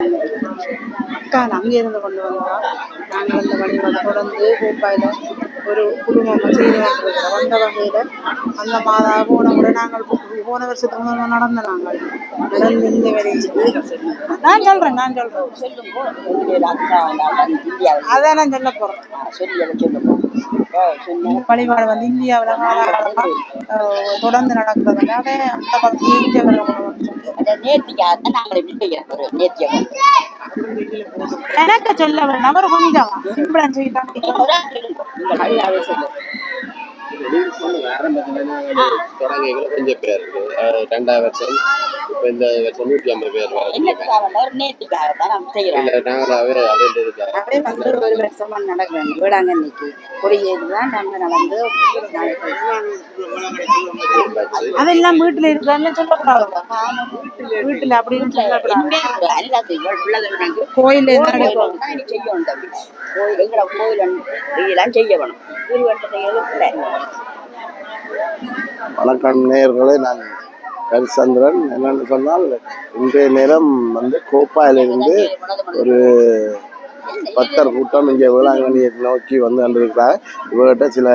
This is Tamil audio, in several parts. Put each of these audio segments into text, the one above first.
அக்கால் அங்கிருந்து கொண்டு வந்தா நாங்கள் அந்த வழிபாடு தொடர்ந்து கூப்பாயில் ஒரு குடும்பம் செய்து கொண்டிருக்கிறோம். வந்த வகையில் அந்த மாதா போன முறை நாங்கள் போன வருஷத்துக்கு முதல்ல நடந்த நாங்கள். நடந்து இந்த வரைக்கும் நான் சொல்கிறேன் நான் சொல்கிறேன் அதான் நான் சொல்ல போகிறேன் இந்த வழிபாடு வந்து இந்தியாவில் காலகாலமாக தொடர்ந்து நடக்கிறதுனால அந்த பக்தி இங்கே வரணும்னு சொல்லி எனக்கு சொல்ல வேண்டாம் ஒரு கொஞ்சம் சிம்பிளா தொடங்கிகளை கொஞ்சம் பேர் ரெண்டாவது வருஷம் இப்போ இந்த நூற்றி ஐம்பது பேர் இல்லை நாங்களாவே அப்படின்றதுக்காக அப்படியே வந்து ஒரு வருஷமா நடக்கிறேன் வேளாங்கண்ணிக்கு கொடியேறி தான் நம்ம நடந்து அதெல்லாம் வீட்டுல இருக்கான்னு சொல்லக்கூடாது. வீட்டுல அப்படின்னு சொல்லக்கூடாது கோயில்ல என்ன நடக்கும்? வணக்கம் நேயர்களே நான் கரிசந்திரன் என்னன்னு சொன்னால் இன்றைய நேரம் வந்து கோப்பாயிலிருந்து ஒரு பக்தர் கூட்டம் இங்கே வேளாங்கண்ணியை நோக்கி வந்து கொண்டிருக்கிறார். இவர்கிட்ட சில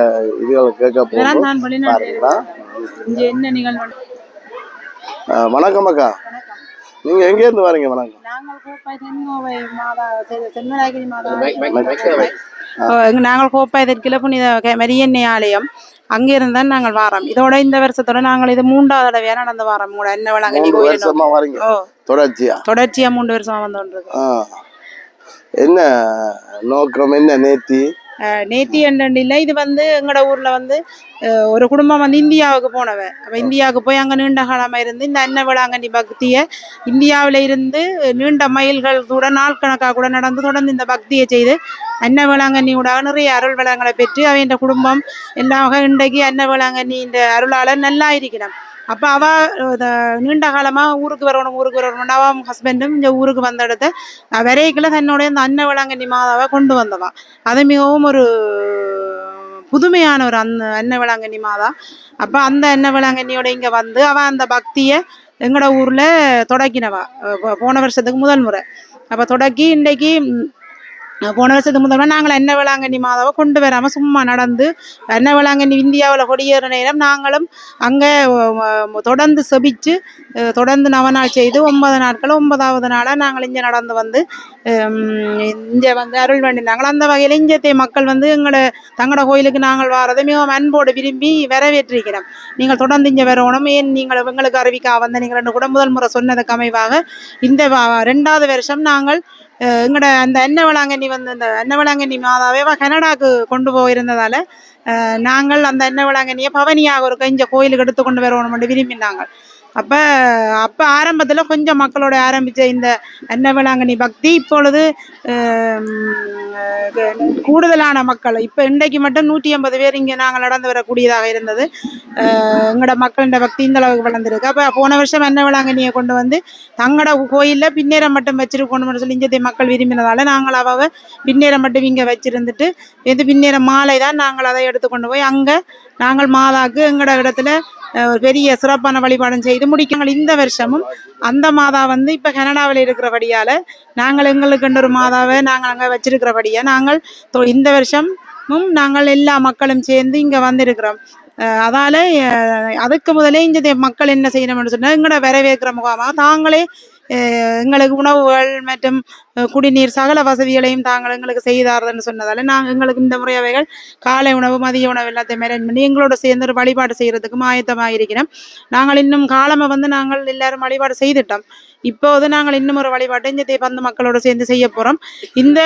இதுகளை கேட்க போகிறோம் பாருங்களா. வணக்கம் அக்கா. நீங்கள் எங்கேருந்து வரீங்க? வணக்கம். நாங்கள் கோப்பாய் தெற்கில புனித மரியன்னை ஆலயம். அங்கிருந்து தான் நாங்கள் வாரோம். இதோட இந்த வருஷத்தோட நாங்கள் இது மூன்றாவது தடவையா நடந்து வாரோம். கூட என்ன ஓ. தொடர்ச்சியா? தொடர்ச்சியா மூன்று வருஷமா வந்து கொண்டிருக்கு ஆ. என்ன நோக்கம் என்ன நேத்தி நேத்தி இல்லை இது வந்து எங்களோட ஊர்ல வந்து ஒரு குடும்பம் வந்து இந்தியாவுக்கு போனவ அப்போ இந்தியாவுக்கு போய் அங்கே நீண்ட காலமாக இருந்து இந்த அன்ன வேளாங்கண்ணி பக்தியை இந்தியாவில் இருந்து நீண்ட மைல்கள் கூட நாள் கணக்காக கூட நடந்து தொடர்ந்து இந்த பக்தியை செய்து அன்ன வேளாங்கண்ணியோட நிறைய அருள் வளங்களை பெற்று அவன் குடும்பம் எல்லாம் இன்றைக்கு அன்ன வேளாங்கண்ணி இந்த அருளால நல்லா இருக்கணும் அப்போ அவ நீண்ட காலமாக ஊருக்கு வரணும் ஊருக்கு வரணும் அவன் ஹஸ்பண்டும் இந்த ஊருக்கு வந்த இடத்த வரைக்குள்ள தன்னோட இந்த அன்ன வேளாங்கண்ணி மாதாவை கொண்டு வந்தவா அது மிகவும் ஒரு புதுமையான ஒரு அன்ன அன்ன வேளாங்கண்ணி மாதா. அப்போ அந்த அன்ன வேளாங்கண்ணியோட இங்கே வந்து அவள் அந்த பக்தியை எங்களோட ஊரில் தொடக்கினவா. போன வருஷத்துக்கு முதல் முறை. அப்போ தொடக்கி இன்றைக்கு போன வருஷத்துக்கு முதல்வர் நாங்கள் என்ன வேளாங்கண்ணி மாதாவை கொண்டு வராமல் சும்மா நடந்து என்ன வேளாங்கண்ணி இந்தியாவில் கொடியேற நேரம் நாங்களும் அங்கே தொடர்ந்து செபிச்சு தொடர்ந்து நவநாள் செய்து ஒன்பது நாட்கள் ஒன்பதாவது நாளாக நாங்கள் இங்கே நடந்து வந்து இங்கே வந்து அருள் வேண்டினாங்கள் அந்த வகையில் இஞ்சத்தை மக்கள் வந்து எங்களை தங்களோட கோயிலுக்கு நாங்கள் வாரதை மிகவும் அன்போடு விரும்பி வரவேற்றிருக்கிறோம். நீங்கள் தொடர்ந்து இங்கே வரணும். ஏன் நீங்கள் எங்களுக்கு அறிவிக்கா வந்த நீங்கள் ரெண்டு கூட முதல் முறை சொன்னதுக்கு அமைவாக இந்த ரெண்டாவது வருஷம் நாங்கள் எங்களோட அந்த எண்ணெய் வேளாங்கண்ணி வந்து அந்த எண்ணெய் வேளாங்கண்ணி மாதாவே வ- கனடாக்கு கொண்டு போயிருந்ததால நாங்கள் அந்த எண்ணெய் வேளாங்கண்ணியை பவனியாக ஒரு கஞ்ச கோயிலுக்கு எடுத்து கொண்டு வரணும் விரும்பினாங்க அப்போ அப்போ ஆரம்பத்தில் கொஞ்சம் மக்களோட ஆரம்பித்த இந்த அன்ன வேளாங்கண்ணி பக்தி இப்பொழுது கூடுதலான மக்கள். இப்போ இன்றைக்கு மட்டும் நூற்றி ஐம்பது பேர் இங்கே நாங்கள் நடந்து வரக்கூடியதாக இருந்தது. எங்களோட மக்களோட பக்தி இந்த அளவுக்கு வளர்ந்துருக்கு. அப்போ போன வருஷம் அன்ன வேளாங்கண்ணியை கொண்டு வந்து தங்களோட கோயிலில் பின்னேரம் மட்டும் வச்சிருக்கணும்னு சொல்லி இங்கே மக்கள் விரும்பினதால நாங்கள் அவ பின்னேரம் மட்டும் இங்கே வச்சிருந்துட்டு இது பின்னேரம் மாலை தான் நாங்கள் அதை எடுத்துக்கொண்டு போய் அங்கே நாங்கள் மாதாக்கு எங்களோட இடத்துல பெரிய சிறப்பான வழிபாடும் செய்து முடிக்கங்கள் இந்த வருஷமும் அந்த மாதா வந்து இப்போ கனடாவில் இருக்கிறபடியால் நாங்கள் எங்களுக்கு ஒரு மாதாவை நாங்கள் அங்கே வச்சிருக்கிறபடியாக நாங்கள் இந்த வருஷமும் நாங்கள் எல்லா மக்களும் சேர்ந்து இங்கே வந்திருக்கிறோம். அஹ், அதால அதுக்கு முதலே இந்த மக்கள் என்ன செய்யணும்னு சொன்னால் எங்களோட வரவேற்கிற முகாமாக தாங்களே எங்களுக்கு உணவுகள் மற்றும் குடிநீர் சகல வசதிகளையும் தாங்கள் எங்களுக்கு செய்தாருன்னு சொன்னதால நாங்கள் எங்களுக்கு இந்த முறை அவைகள் காலை உணவு மதிய உணவு எல்லாத்தையும் அரேஞ்ச் பண்ணி எங்களோட சேர்ந்து ஒரு வழிபாடு செய்கிறதுக்கும் ஆயத்தமாக இருக்கிறோம். நாங்கள் இன்னும் காலமாக வந்து நாங்கள் எல்லாரும் வழிபாடு செய்துட்டோம். இப்போது நாங்கள் இன்னும் ஒரு வழிபாட்டை இந்த பந்து மக்களோட சேர்ந்து செய்ய போகிறோம் இந்த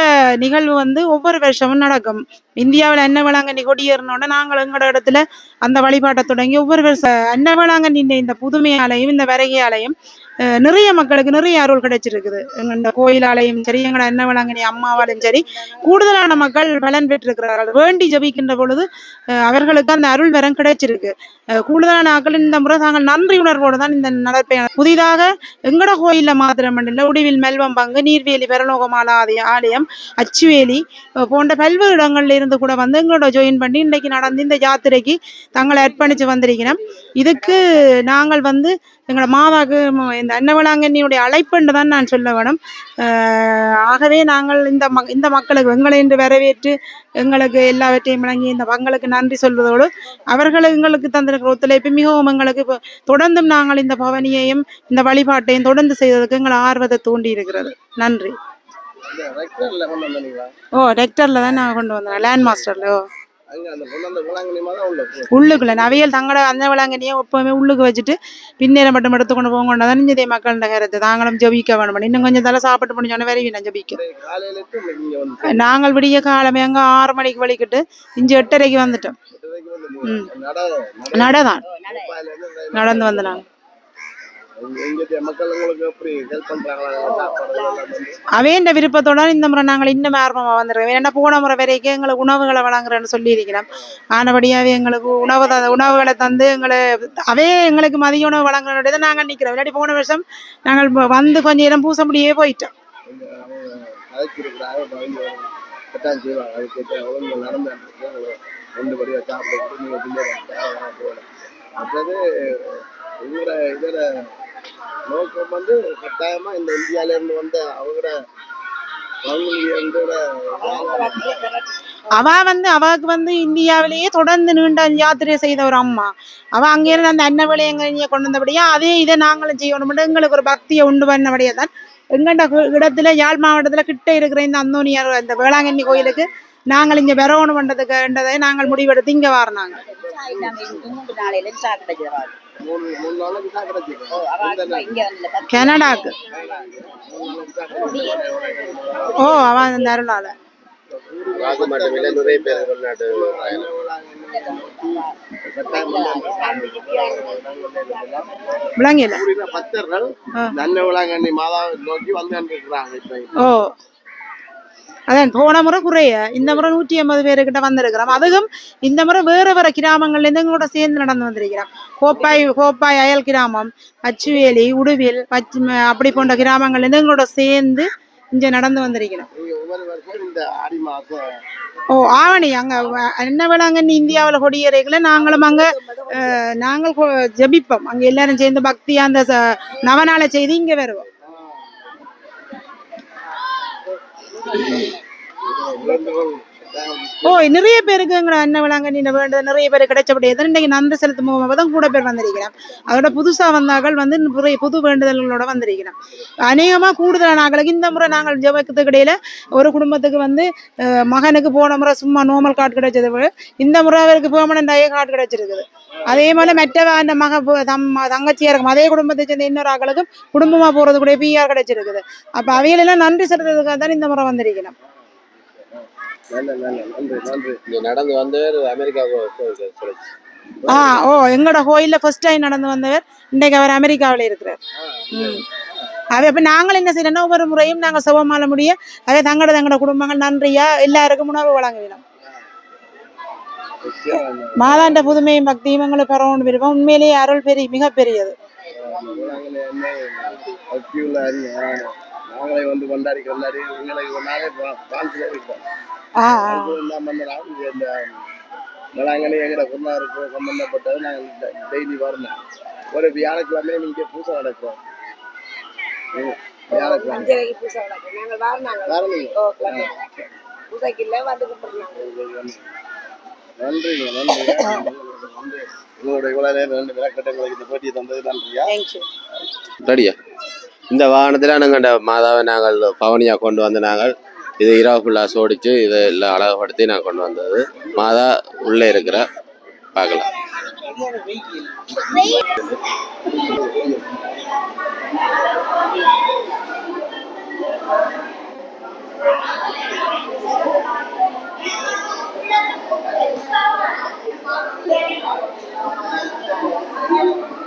நிகழ்வு வந்து ஒவ்வொரு வருஷமும் நடக்கும். இந்தியாவில் அன்ன வேளாங்கண்ணி கொடியேறினோட நாங்கள் எங்களோட இடத்துல அந்த வழிபாட்டை தொடங்கி ஒவ்வொரு வருஷம் அன்ன வேளாங்கண்ணி இந்த புதுமையாலையும் இந்த விறகையாலையும் நிறைய மக்களுக்கு நிறைய அருள் கிடைச்சிருக்குது. எங்க இந்த கோயிலாலையும் சரி எங்களோட அன்ன அம்மாவாலும் சரி கூடுதலான மக்கள் பலன் பெற்றிருக்கிறார்கள். வேண்டி ஜபிக்கின்ற பொழுது அஹ், அவர்களுக்கு அந்த அருள் வரம் கிடைச்சிருக்கு. கூடுதலான ஆக்கள் இந்த முறை தாங்கள் நன்றி உணர்வோடு தான் இந்த நடப்பை புதிதாக எங்கட கோயிலில் மாத்திரமல்ல உடிவில் மெல்வம் பங்கு நீர்வேலி பெரலோகமாலாதி ஆலயம் அச்சுவேலி போன்ற பல்வேறு இடங்களில் இருந்து கூட வந்து எங்களோட ஜாயின் பண்ணி இன்றைக்கு நடந்து இந்த யாத்திரைக்கு தங்களை அர்ப்பணித்து வந்திருக்கிறோம். இதுக்கு நாங்கள் வந்து எங்களோட மாதாக்கு இந்த அன்னவேளாங்கண்ணியுடைய அழைப்புன்னு தான் நான் சொல்ல வேணும். ஆகவே நாங்கள் இந்த ம இந்த மக்களுக்கு எங்களை இன்று வரவேற்று எங்களுக்கு எல்லாவற்றையும் வழங்கி இந்த பங்களுக்கு நன்றி சொல்வதோடு அவர்கள் எங்களுக்கு தந்திருக்கிற ஒத்துழைப்பு மிகவும் எங்களுக்கு இப்போ தொடர்ந்தும் நாங்கள் இந்த பவனியையும் இந்த வழிபாட்டையும் தொடர்ந்து செய்வதற்கு எங்களை ஆர்வத்தை தூண்டி இருக்கிறது நன்றி. ரெக்டர்ல ஓ ரெக்டரில் தான் நான் கொண்டு வந்தேன் லேண்ட் மாஸ்டரில் ஓ. உள்ளுக்குள்ள. நவியல் தங்களோட அந்த விளாங்கனியை எப்பவுமே உள்ளுக்கு வச்சுட்டு பின்னேரம் மட்டும் எடுத்து கொண்டு போங்க தான் இதே மக்கள் கருத்து. தாங்களும் ஜபிக்க வேணும் இன்னும் கொஞ்சம் தலை சாப்பிட்டு முடிஞ்சோன்னே வரைவி நான் ஜபிக்கும். நாங்கள் விடிய காலமே அங்கே ஆறு மணிக்கு வலிக்கிட்டு இஞ்சி எட்டரைக்கு வந்துட்டோம். நட இருந்து நடந்து வந்து நாங்கள் இங்க- இங்க மக்கள் உங்களுக்கு எப்படி ஹெல்ப் பண்றாங்களா? சாப்பாடு எல்லாம் வந்து அவேண்ட விருப்பத்தோட இந்த முறை நாங்கள் இன்னும் ஆர்வமாக வந்துருக்கோம். ஏன்னா போன முறை வரைக்கும் எங்களுக்கு உணவுகளை வழங்குறேன்னு சொல்லியிருக்கிறோம். ஆனபடியாகவே எங்களுக்கு உணவு த உணவுகளை தந்து எங்களை அவே எங்களுக்கு மதிய உணவு வழங்குறதை நாங்கள் நிற்கிறோம் இல்லாட்டி போன வருஷம் நாங்கள் வந்து கொஞ்சம் நேரம் பூச முடியே போயிட்டோம் நடந்து ரெண்டு படியா சாப்பிட்டு மற்றது இவங்களோட இதோட நோக்கம் வந்து கட்டாயமா இந்த இந்தியால இருந்து வந்த அவங்களோட அவ வந்து அவளுக்கு வந்து இந்தியாவிலேயே தொடர்ந்து நீண்ட யாத்திரை செய்த ஒரு அம்மா. அவ அங்கிருந்து அந்த அன்னவழியங்க கொண்டு வந்தபடியா அதே இதை நாங்களும் செய்யணும். எங்களுக்கு ஒரு பக்தியை உண்டு பண்ணபடியா தான் எங்கண்ட இடத்துல யாழ் மாவட்டத்துல கிட்ட இருக்கிற இந்த அந்தோனியார் அந்த வேளாங்கண்ணி கோயிலுக்கு நாங்கள் இங்க வரவணும் பண்றதுக்குன்றதை நாங்கள் முடிவெடுத்து இங்க வரனாங்க கனடாக்கு. ஓ அவன் அந்த அருளால. கூடின பக்தர்கள் விளாங்கண்ணி மாதாவை நோக்கி வந்து ஓ. அதான் போன முறை குறைய. இந்த முறை நூற்றி ஐம்பது பேருக்கிட்ட வந்திருக்கிறோம். அதுவும் இந்த முறை வேறு வேறு கிராமங்கள்லேருந்து எங்களோட சேர்ந்து நடந்து வந்திருக்கிறோம் கோப்பாய் கோப்பாய் அயல் கிராமம் அச்சுவேலி உடுவில் பச்சு அப்படி போன்ற கிராமங்கள்லேருந்து எங்களோட சேர்ந்து இங்கே நடந்து வந்திருக்கிறோம் ஓ ஆவணி அங்கே என்ன வேளாங்கண்ணி இந்தியாவில் கொடியேறைகளை நாங்களும் அங்கே நாங்கள் ஜெபிப்போம். அங்கே எல்லாரும் சேர்ந்து பக்தியாக அந்த நவநாள செய்தி இங்கே வருவோம். வேண்டுகோள் ஓ நிறைய பேருக்கு எங்களை அண்ணன் விளாங்கண்ணி வேண்டது நிறைய பேர் கிடைச்சபடியே இன்னைக்கு நன்றி செலுத்தும் மூலமாக தான் கூட பேர் வந்திருக்கிறேன். அதோட புதுசாக வந்தார்கள் வந்து புது வேண்டுதல்களோட வந்திருக்கிறேன். அநேகமாக கூடுதலான ஆட்களுக்கு இந்த முறை நாங்கள் ஜபத்துக்கு இடையில ஒரு குடும்பத்துக்கு வந்து அஹ், மகனுக்கு போன முறை சும்மா நோமல் கார்டு கிடைச்சது இந்த முறை அவருக்கு பெர்மனண்ட் ஆகிய கார்டு கிடைச்சிருக்குது. அதே மாதிரி மற்ற அந்த மக தம் தங்கச்சியாக இருக்கும் அதே குடும்பத்தை சேர்ந்த இன்னொரு ஆக்களுக்கும் குடும்பமாக போகிறது கூட பிஆர் கிடைச்சிருக்குது. அப்போ அவைகளெல்லாம் நன்றி செலுத்துறதுக்காக தான் இந்த முறை வந்திருக்கிறேன் நல்ல நல்ல நன்றி நன்றி இங்க நடந்து வந்தவர் அமெரிக்காவுக்கு ஆ ஓ எங்களோட கோயிலில் ஃபர்ஸ்ட் டைம் நடந்து வந்தவர். இன்றைக்கு அவர் அமெரிக்காவில் இருக்கிறார். ம். அவ இப்போ நாங்கள் என்ன செய்யறோம்னா ஒவ்வொரு முறையும் நாங்கள் சுபமால முடிய அதே தங்களோட தங்களோட குடும்பங்கள் நன்றியா எல்லாருக்கும் உணவு வழங்க வேணும் மாதாண்ட புதுமையும் பக்தியும் எங்களுக்கு பரவணும் விருப்பம் உண்மையிலேயே அருள் பெரிய மிகப்பெரியது. நாங்களே நாங்களே வந்து கொண்டாடி கொண்டாடி உங்களுக்கு ஒரு நாளே பண்ணலாம் இது இந்த வேளாங்கண்ணி எங்கட பொருளாதாரக்கு சம்பந்தப்பட்டது நாங்கள் டெய்லி வரணும் ஒரு வியாழக்கிழமை நீங்க பூசை நடக்கும். வியாழக்கிழமை. பூசை நடக்கும். நாங்கள் வரனாங்க வரணுங்க ஓ கிளம்பி பூசைக்கு இல்லை வந்து நன்றிங்க நன்றிங்க. வந்து உங்களோட இவ்வளவு நேரம் ரெண்டு விளக்கட்டங்களுக்கு இந்த போட்டியை தந்தது நன்றியா? ரெடியா இந்த வாகனத்தில் நாங்கள் அந்த மாதாவை நாங்கள் பவனியாக கொண்டு வந்த நாங்கள் இது இரவு ஃபுல்லாக சோடித்து இதை எல்லாம் அழகுபடுத்தி நான் கொண்டு வந்தது மாதா உள்ளே இருக்கிற பார்க்கலாம் Thank you.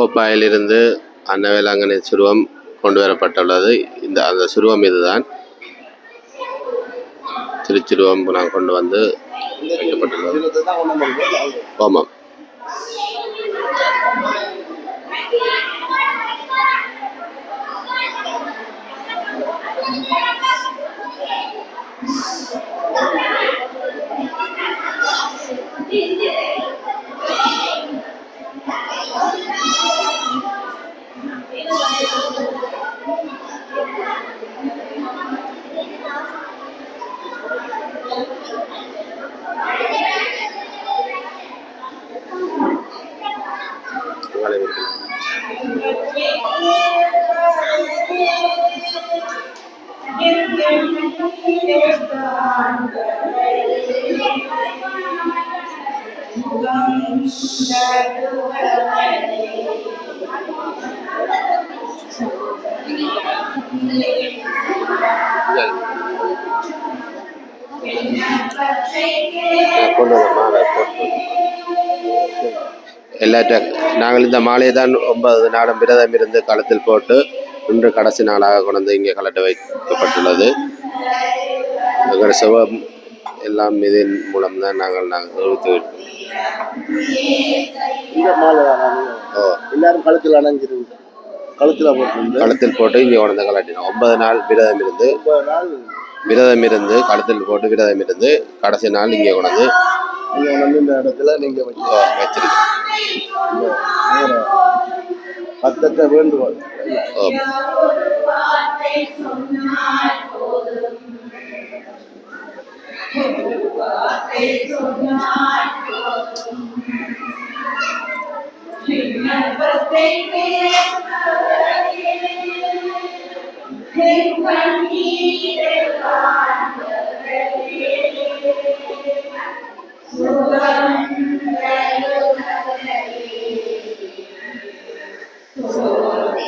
கோப்பாயிலிருந்து அன்னவேளாங்கண்ணி சுருவம் கொண்டு வரப்பட்டுள்ளது இந்த அந்த சுருவம் இதுதான். திருச்சிருவம் நான் கொண்டு வந்து வைக்கப்பட்டுள்ளது. இருபது எல்லாற்ற நாங்கள் இந்த மாலையை தான் ஒன்பது நாடம் விரதம் இருந்து களத்தில் போட்டு இன்று கடைசி நாளாக கொண்டு வந்து இங்கே கலட்டு வைக்கப்பட்டுள்ளது. எங்கள் சிவம் எல்லாம் இதன் மூலம் தான் நாங்கள் நாங்கள் இந்த தானா? ஓ. எல்லாரும் கழுத்தில் அணைஞ்சிருந்து கழுத்தில் போட்டிருந்து களத்தில் போட்டு இங்கே கொண்டு வந்து கலட்டினோம். ஒன்பது நாள் விரதம் இருந்து விரதம் இருந்து களத்தில் போட்டு விரதம் இருந்து கடைசி நாள் இங்கே கொண்டு பத்தற்ற வேண்டுகோள். சுகம்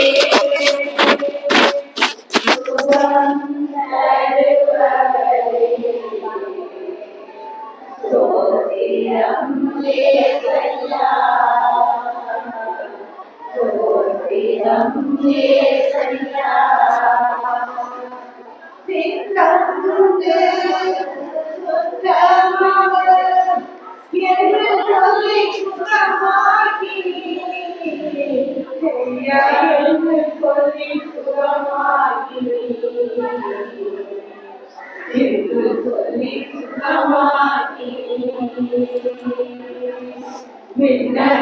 Yeah.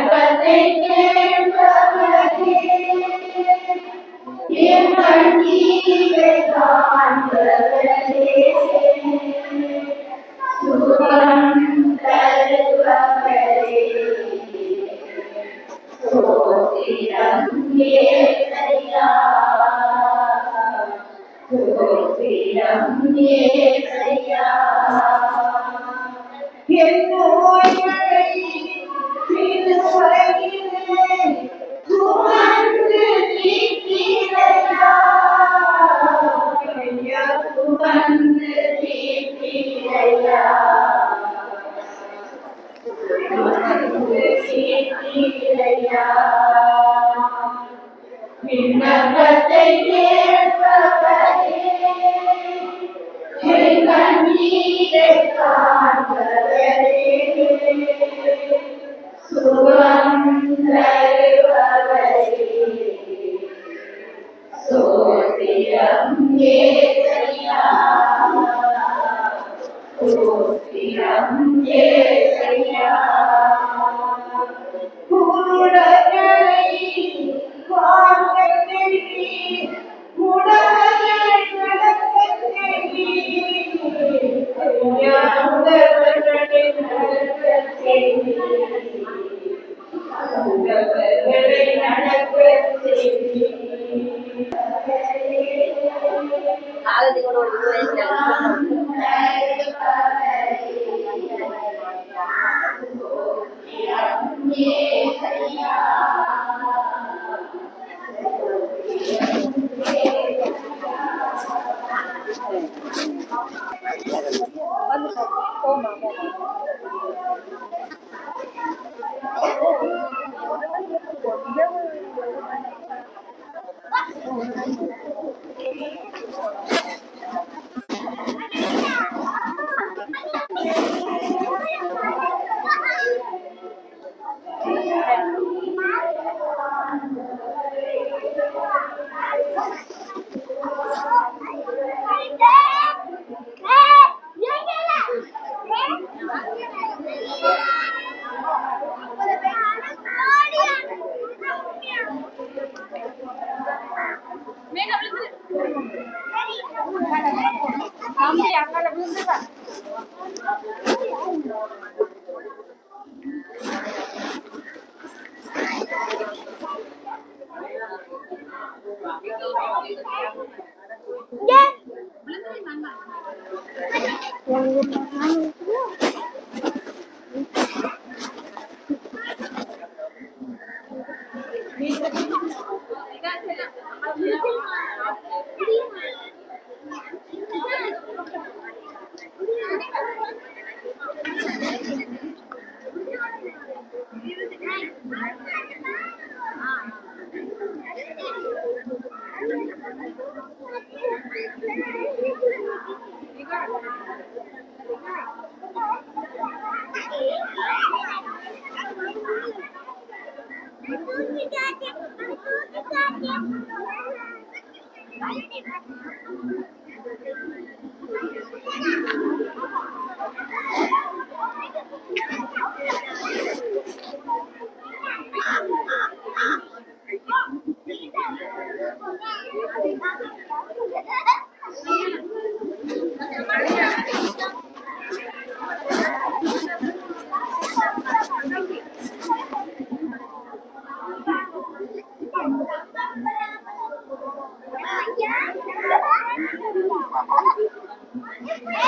வந்து நீங்க வந்து இந்த இடத்துல நீங்க வச்சு ஓ, வச்சிருக்கோம் பத்தத்தை வேண்டுகோள் ஓ குருடனை வாழ்க்கை Thank you. Yeah.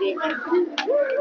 Yeah.